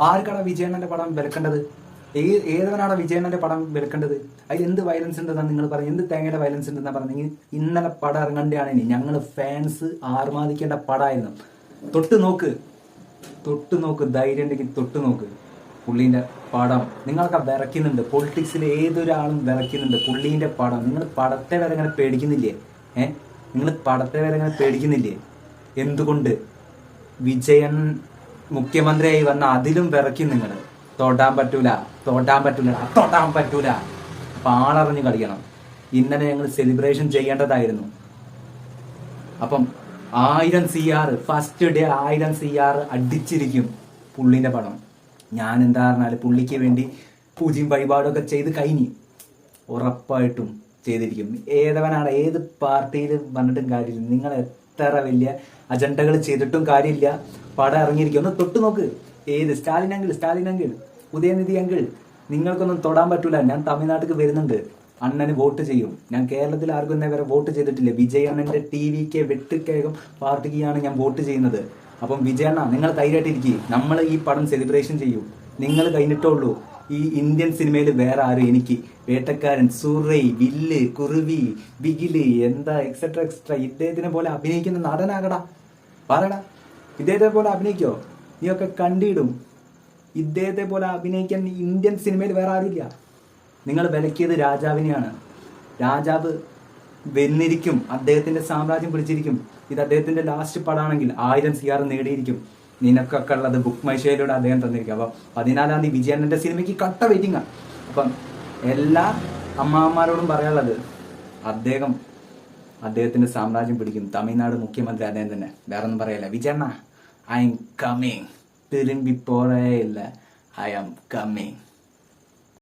ആർക്കാണ് വിജയണ്ണന്റെ പടം വിലക്കേണ്ടത് ഏ ഏതവനാണ് വിജയണ്ണന്റെ പടം വിലക്കേണ്ടത് അതിൽ എന്ത് വയലൻസ് ഉണ്ടെന്നാണ് നിങ്ങൾ പറഞ്ഞത് എന്ത് തേങ്ങയുടെ വയലൻസ് ഉണ്ടെന്നാണ് പറഞ്ഞെങ്കിൽ ഇന്നലെ പടം ഇറങ്ങേണ്ടതാണ് ഇനി. ഞങ്ങൾ ഫാൻസ് ആർമാദിക്കേണ്ട പടമായിരുന്നു തൊട്ട് നോക്ക്. തൊട്ട് നോക്ക്. ധൈര്യം ഉണ്ടെങ്കിൽ തൊട്ട് നോക്ക്. പുള്ളീന്റെ പടം. നിങ്ങളൊക്കെ വിറയ്ക്കുന്നുണ്ട്. പൊളിറ്റിക്സിൽ ഏതൊരാളും വിറയ്ക്കുന്നുണ്ട്. പുള്ളീന്റെ പടം. നിങ്ങൾ പടത്തെ വരെ ഇങ്ങനെ പേടിക്കുന്നില്ലേ? ഏ? നിങ്ങൾ പടത്തെ വരെ ഇങ്ങനെ പേടിക്കുന്നില്ലേ? എന്തുകൊണ്ട്? വിജയൻ മുഖ്യമന്ത്രിയായി വന്ന അതിലും വിറക്കി നിങ്ങൾ തൊടാൻ പറ്റൂല തൊടാൻ പറ്റൂല തൊടാൻ പറ്റൂല. അപ്പൊ ആളറിഞ്ഞ് കളിക്കണം. ഇന്നലെ ഞങ്ങൾ സെലിബ്രേഷൻ ചെയ്യേണ്ടതായിരുന്നു. അപ്പം ആയിരം സി ആർ ഫസ്റ്റ് ഡേ ആയിരം സി ആർ അടിച്ചിരിക്കും പുള്ളിന്റെ പടം. ഞാൻ എന്താ പറഞ്ഞാൽ പുള്ളിക്ക് വേണ്ടി പൂജയും വഴിപാടൊക്കെ ചെയ്ത് കഴിഞ്ഞു ഉറപ്പായിട്ടും ചെയ്തിരിക്കും. ഏതവനാണ് ഏത് പാർട്ടിയിൽ വന്നിട്ടും കാര്യമില്ല. നിങ്ങൾ എത്ര വലിയ അജണ്ടകൾ ചെയ്തിട്ടും കാര്യമില്ല. പടം ഇറങ്ങിയിരിക്കും ഒന്ന് തൊട്ട് നോക്ക്. ഏത്? Stalin uncle Stalin uncle Udhayanidhi uncle. നിങ്ങൾക്കൊന്നും തൊടാൻ പറ്റൂല. ഞാൻ തമിഴ്നാട്ടിൽ വരുന്നുണ്ട്. അണ്ണന് വോട്ട് ചെയ്യും. ഞാൻ കേരളത്തിൽ ആർക്കും ഇന്നേ വരെ വോട്ട് ചെയ്തിട്ടില്ല. വിജയണ്ണന്റെ ടി വിക്ക് വെട്ടിക്കേകം പാർട്ടിക്കാണ് ഞാൻ വോട്ട് ചെയ്യുന്നത്. അപ്പം വിജയണ്ണ നിങ്ങൾ ധൈര്യമായിട്ടിരിക്കും. നമ്മൾ ഈ പടം സെലിബ്രേഷൻ ചെയ്യും. നിങ്ങൾ കഴിഞ്ഞിട്ടുള്ളൂ ഈ ഇന്ത്യൻ സിനിമയിൽ വേറെ ആരും എനിക്ക് വേട്ടക്കാരൻ സുറൈ വില്ല് കുറുവി ബിഗിൽ എന്താ എക്സെട്ര എക്സെട്ര ഇദ്ദേഹത്തിനെ പോലെ അഭിനയിക്കുന്ന നടനാകടാ. പറയടാ. ഇദ്ദേഹത്തെ പോലെ അഭിനയിക്കോ? നീയൊക്കെ കണ്ടിടും. ഇദ്ദേഹത്തെ പോലെ അഭിനയിക്കാൻ ഇന്ത്യൻ സിനിമയിൽ വേറെ ആരുമില്ല നിങ്ങൾ വിലക്കിയത് രാജാവിനെയാണ്. രാജാവ് വെന്നിരിക്കും. അദ്ദേഹത്തിന്റെ സാമ്രാജ്യം പിടിച്ചിരിക്കും. ഇത് അദ്ദേഹത്തിന്റെ ലാസ്റ്റ് പടാണെങ്കിൽ ആയിരം സിയാർ നേടിയിരിക്കും. നിനക്കൊക്കെ ഉള്ളത് ബുക്ക് മൈഷയിലൂടെ അദ്ദേഹം തന്നിരിക്കും. അപ്പൊ പതിനാലാം തീയതി വിജയണ്ണന്റെ സിനിമയ്ക്ക് കട്ട വെയിറ്റിംഗ് ആണ് അപ്പം എല്ലാ അമ്മാവന്മാരോടും പറയാനുള്ളത് അദ്ദേഹം അദ്ദേഹത്തിന്റെ സാമ്രാജ്യം പിടിക്കും തമിഴ്നാട് മുഖ്യമന്ത്രി അദ്ദേഹം തന്നെ. വേറെ ഒന്നും പറയല്ല. വിജയണ്ണ ഐ എം കമ്മിങ് തിരുമ്പി പോറേ ഇല്ല. I am coming